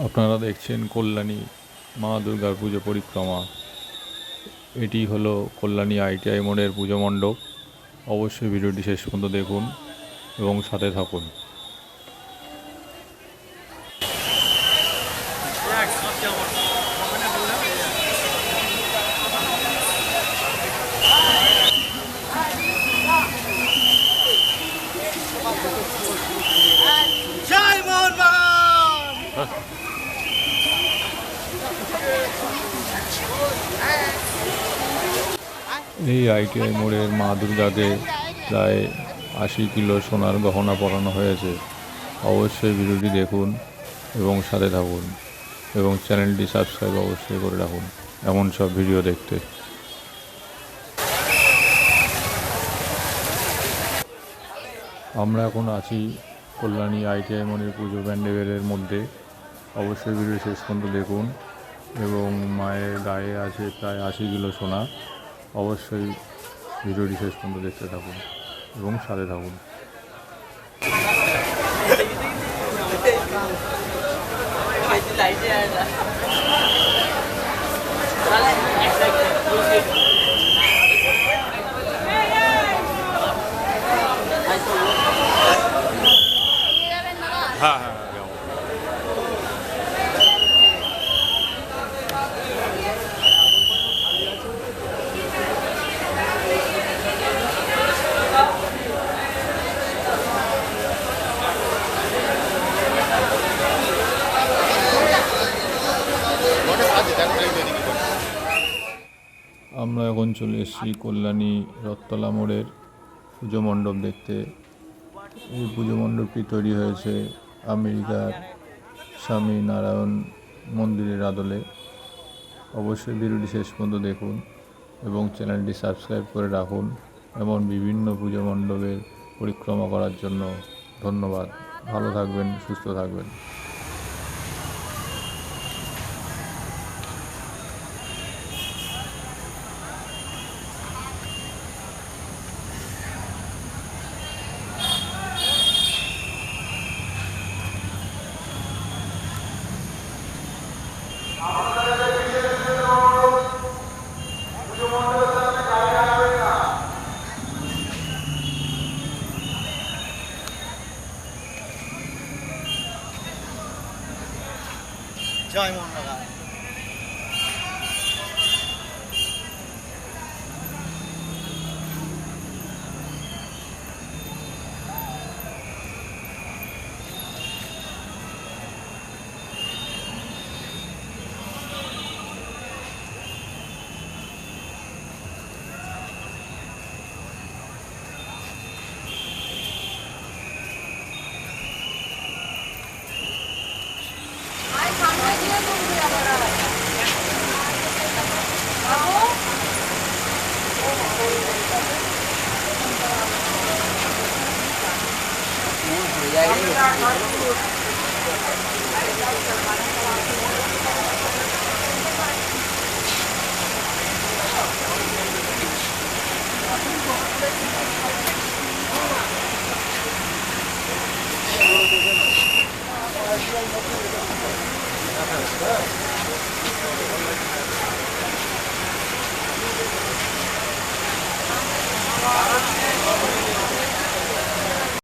আপনারা দেখছেন কল্যাণী, মা দুর্গার পুজো পরিক্রমা। এটি হলো কল্যাণী আইটিআই মোড়ের পুজো মণ্ডপ। অবশ্যই ভিডিওটি শেষ পর্যন্ত দেখুন এবং সাথে থাকুন। জয় এই আইটিআই মোড়ের মা দুর্গাকে প্রায় আশি কিলো সোনার গহনা পরানো হয়েছে। অবশ্যই ভিডিওটি দেখুন এবং সাথে থাকুন এবং চ্যানেলটি সাবস্ক্রাইব অবশ্যই করে রাখুন। এমন সব ভিডিও দেখতে। আমরা এখন আছি কল্যাণী আইটিআই মনের পুজো প্যান্ডেলের মধ্যে। অবশ্যই ভিডিও শেষ পর্যন্ত দেখুন এবং মায়ের গায়ে আছে প্রায় আশি কিলো সোনা। অবশ্যই ভিডিওটি শেষ পর্যন্ত দেখতে থাকুন এবং সাথে থাকুন। হ্যাঁ হ্যাঁ। এখন চলে এসেছি, কল্যাণী রথতলা মোড়ের পুজো মণ্ডপ দেখতে। এই পুজো মণ্ডপটি তৈরি হয়েছে আমেরিকার স্বামী নারায়ণ মন্দিরের আদলে। অবশ্যই ভিডিওটি শেষ পর্যন্ত দেখুন এবং চ্যানেলটি সাবস্ক্রাইব করে রাখুন এমন বিভিন্ন পুজো মণ্ডপের পরিক্রমা করার জন্য ধন্যবাদ। ভালো থাকবেন, সুস্থ থাকবেন। ジャイモンだから。10 giây